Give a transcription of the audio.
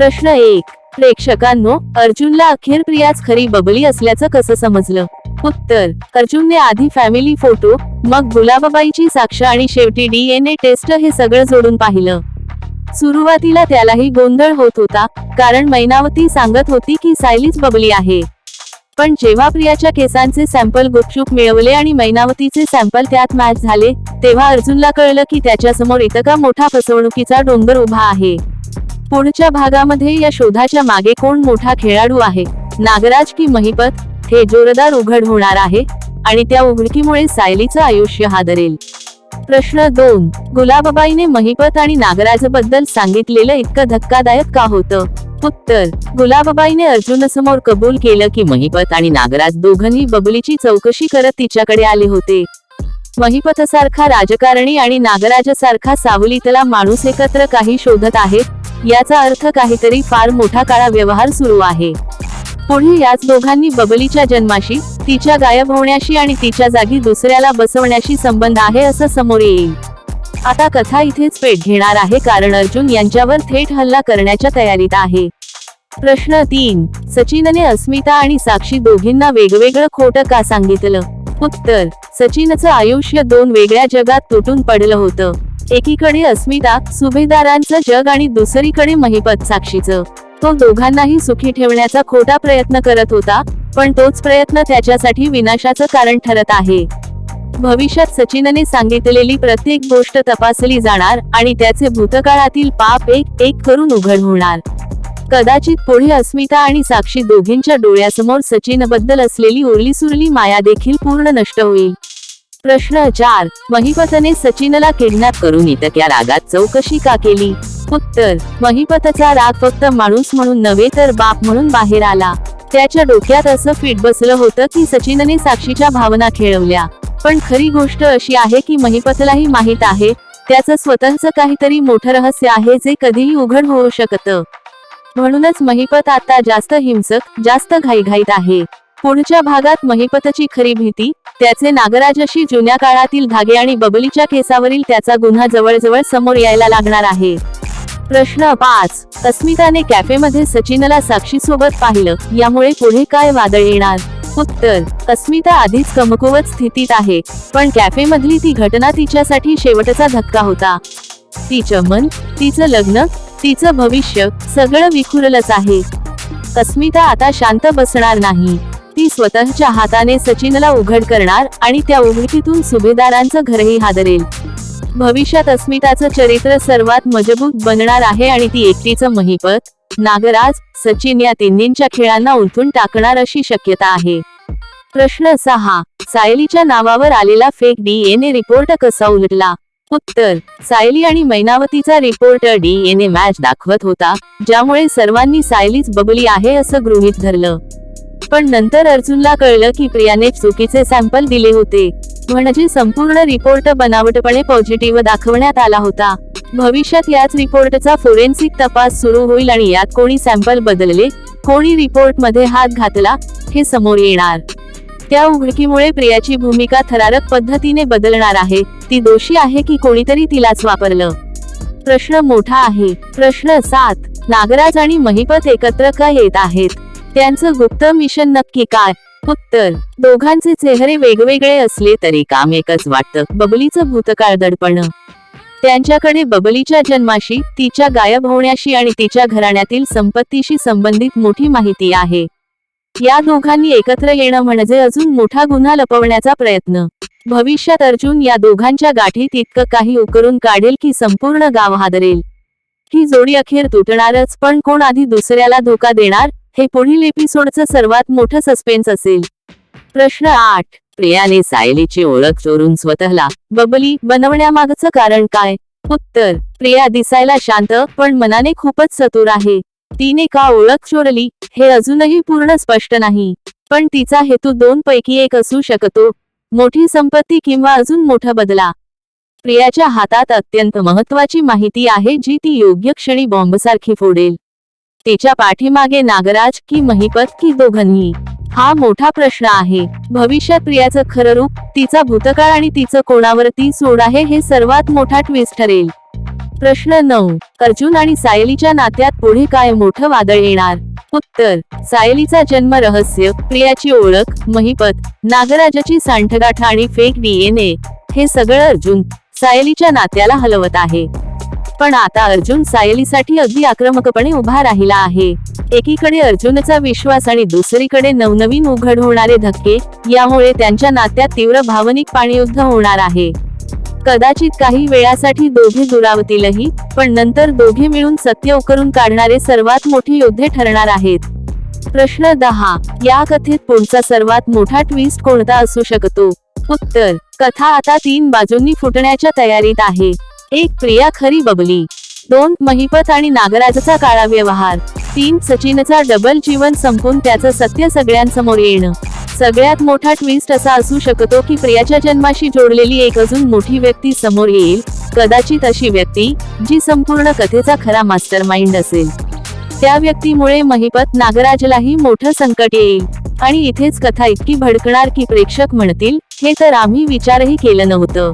प्रश्न एक. प्रेक्षकांनो अर्जुनला अखेर प्रियाच खरी बबली असल्याचं कसं समजलं? उत्तर. अर्जुनने आधी फॅमिली फोटो मग गुलाबाबाईची साक्ष आणि शेवटी डीएनए टेस्ट हे सगळं जोडून पाहिलं. सुरुवातीला त्यालाही गोंधळ होत होता कारण मैनावती सांगत होती की सायलीच बबली आहे. पण जेव्हा प्रियाच्या केसांचे सॅम्पल गुपचूप मिळवले आणि मैनावतीचे सॅम्पल त्यात मॅच झाले तेव्हा अर्जुनला कळलं की त्याच्यासमोर इतका मोठा फसवणुकीचा डोंगर उभा आहे. पुढच्या भागामध्ये या शोधाच्या मागे कोण मोठा खेळाडू आहे? नागराज की महिपत? हे जोरदार उघड होणार आहे आणि त्या उघडकीमुळे सायलीचं आयुष्य हादरेल. प्रश्न दोन. गुलाबाबाईने महिपत आणि नागराजबद्दल सांगितलेलं इतकं धक्कादायक का होतं? उत्तर. गुलाबाबाईने अर्जुनसमोर कबूल केलं की महिपत आणि नागराज दोघांनी बबलीची चौकशी करत तिच्याकडे आले होते. महिपतसारखा राजकारणी आणि नागराजसारखा सावलीतला माणूस एकत्र काही शोधत आहेत? याचा अर्थ काहीतरी फार मोठा काळा व्यवहार सुरू आहे. पुढे याच दोघांनी बबलीच्या जन्माशी तिच्या गायब होण्याशी आणि तिच्या जागी दुसऱ्याला बसवण्याशी संबंध आहे असं समोर येईल. आता कथा इथेच पेट घेणार आहे कारण अर्जुन यांच्यावर थेट हल्ला करण्याच्या तयारीत आहे. प्रश्न तीन सचिनने अस्मिता आणि साक्षी दोघींना वेगवेगळं खोटं का सांगितलं? उत्तर सचिनचं आयुष्य दोन वेगळ्या जगात तुटून पडलं होतं. एकीकडे अस्मिता सुभेदारांचं जग आणि दुसरीकडे महिपत साक्षीचं. तो दोघांनाही सुखी ठेवण्याचा खोटा प्रयत्न करत होता पण तोच प्रयत्न त्याच्यासाठी विनाशाचं कारण ठरत आहे. भविष्यात सचिनने सांगितलेली प्रत्येक गोष्ट तपासली जाणार आणि त्याचे भूतकाळातील पाप एक एक करून उघड होणार. कदाचित पुढे अस्मिता आणि साक्षी दोघींच्या डोळ्यासमोर सचिनबद्दल असलेली उरली सुरली माया देखील पूर्ण नष्ट होईल. प्रश्न चार. महिपतने सचिनला किडनॅप करून इतक्या रागात चौकशी का केली? उत्तर महिपतचा राग फक्त माणूस म्हणून नव्हे तर बाप म्हणून बाहेर आला. त्याच्या डोक्यात असं फिट बसलं होतं की सचिनने साक्षीच्या भावना खेळवल्या. पण खरी गोष्ट अशी आहे की महिपतलाही माहीत आहे त्याचं स्वतःच काहीतरी मोठं रहस्य आहे जे कधीही उघड होऊ शकतं. म्हणूनच महिपत आता जास्त हिंसक जास्त घाईघाईत आहे. पुढच्या भागात महिपतची खरी भीती त्याचे नागराजशी जुन्या काळातील धागे आणि बबलीच्या केसावरील त्याचा गुन्हा जवळजवळ समोर यायला लागणार आहे. प्रश्न पाच. अस्मिताने कॅफेमध्ये सचिनला साक्षी सोबत पाहिलं. यामुळे पुढे काय वादळ येणार? उत्तर. अस्मिता आधीच कमकुवत स्थितीत आहे पण कॅफेमधली ती घटना तिच्यासाठी शेवटचा धक्का होता. तिचं मन तिचं लग्न तिचं भविष्य सगळं विखुरलंच आहे. अस्मिता आता शांत बसणार नाही. ती स्वतःच्या हाताने सचिनला उघड करणार आणि त्या उघडकीतून सुभेदारांचं घरही हादरेल. भविष्यात अस्मिताचं चरित्र सर्वात मजबूत बनणार आहे आणि ती एकटीचं महिपत नागराज सचिन या तिन्हींच्या खेळांना उलथून टाकणार अशी शक्यता आहे. प्रश्न सहा सायलीच्या नावावर आलेला फेक डीएनए रिपोर्ट कसा उलटला? उत्तर सायली आणि मैनावतीचा रिपोर्ट डीएनए मॅच दाखवत होता ज्यामुळे सर्वांनी सायलीच बबली आहे असं गृहीत धरलं. पण नंतर अर्जुनला कळलं की प्रियाने चुकीचे सॅम्पल दिले होते. म्हणजे संपूर्ण रिपोर्ट बनावटपणे पॉझिटिव्ह दाखवण्यात आला होता. भविष्यात याच रिपोर्टचा फोरेन्सिक तपास सुरू होईल आणि यात कोणी सॅम्पल बदलले कोणी रिपोर्टमध्ये हात घातला हे समोर येणार. त्या उघडकीमुळे प्रियाची भूमिका थरारक पद्धतीने बदलणार आहे ती दोषी आहे की कोणीतरी तिलाच वापरलं. प्रश्न मोठा आहे. प्रश्न सात. नागराज आणि महिपत एकत्र का येत आहेत? त्यांचं गुप्त मिशन नक्की काय? उत्तर दोघांचे चेहरे वेगवेगळे असले तरी काम एकच वाटतं बबलीचं भूतकाळ दडपण. त्यांच्याकडे बबलीच्या जन्माशी तिच्या गायब होण्याशी आणि तिच्या घराण्यातील संपत्तीशी संबंधित मोठी माहिती आहे. या दोघांनी एकत्र येणं म्हणजे अजून मोठा गुन्हा लपवण्याचा प्रयत्न. भविष्यात अर्जुन या दोघांच्या गाठीत इतकं काही उकरून काढेल की संपूर्ण गाव हादरेल. ही जोडी अखेर तुटणारच पण कोण आधी दुसऱ्याला धोका देणार? हे पुढील एपिसोडचं सर्वात मोठं सस्पेन्स असेल. प्रश्न आठ. प्रियाने सायलीची ओळख चोरून स्वतःला बबली बनवण्यामागचं कारण काय? उत्तर. प्रिया दिसायला शांत पण मनाने खूपच चतुर आहे. तिने का ओळख चोरली हे अजूनही पूर्ण स्पष्ट नाही. पण तिचा हेतू दोन पैकी एक असू शकतो. मोठी संपत्ती किंवा अजून मोठा बदला. प्रियाच्या हातात अत्यंत महत्वाची माहिती आहे जी ती योग्य क्षणी बॉम्बसारखी फोडेल. तिच्या पाठीमागे नागराज की महिपत की दोघंही. हा मोठा प्रश्न आहे. भविष्यात प्रियाचं खरं रूप तिचा भूतकाळ आणि तिचं कोणावरती सोड आहे हे सर्वात मोठा ट्विस्ट ठरेल. प्रश्न नऊ. अर्जुन आणि सायलीच्या नात्यात पुढे काय मोठं वादळ येणार? उत्तर. सायलीचा जन्म रहस्य प्रियाची ओळख महिपत नागराजाची सांठगाठा आणि फेक डीएनए हे सगळं अर्जुन सायलीच्या नात्याला हलवत आहे. पण आता अर्जुन सायलीसाठी अगदी आक्रमकपणे उभा राहिला आहे. एकीकडे अर्जुनचा विश्वास आणि दुसरीकडे नवनवीन उघड होणारे धक्के यामुळे त्यांच्या नात्यात तीव्र भावनिक पाणीयुद्ध होणार आहे. कदाचित काही वेळासाठी दोघे दुरावतीलही पण नंतर दोघे मिळून सत्य उकरून काढणारे सर्वात मोठे योद्धे ठरणार आहेत. प्रश्न दहा या कथेत पुढचा सर्वात मोठा ट्विस्ट कोणता असू शकतो? उत्तर कथा आता तीन बाजूंनी फुटण्याच्या तयारीत आहे. एक प्रिया खरी बबली. दोन महिपत आणि नागराजचा काळा व्यवहार तीन सचिनचा डबल जीवन संपून त्याचं सत्य सगळ्यांसमोर येणं. सगळ्यात मोठा ट्विस्ट असा असू शकतो की प्रियाच्या जन्माशी जोडलेली एक अजून मोठी व्यक्ती समोर येईल कदाचित अशी व्यक्ती जी संपूर्ण कथेचा खरा मास्टर माइंड असेल. त्या व्यक्तीमुळे महिपत नागराजलाही मोठं संकट येईल. आणि इथेच कथा इतकी भडकणार की प्रेक्षक म्हणतील हे तर आम्ही विचारही केलं नव्हतं.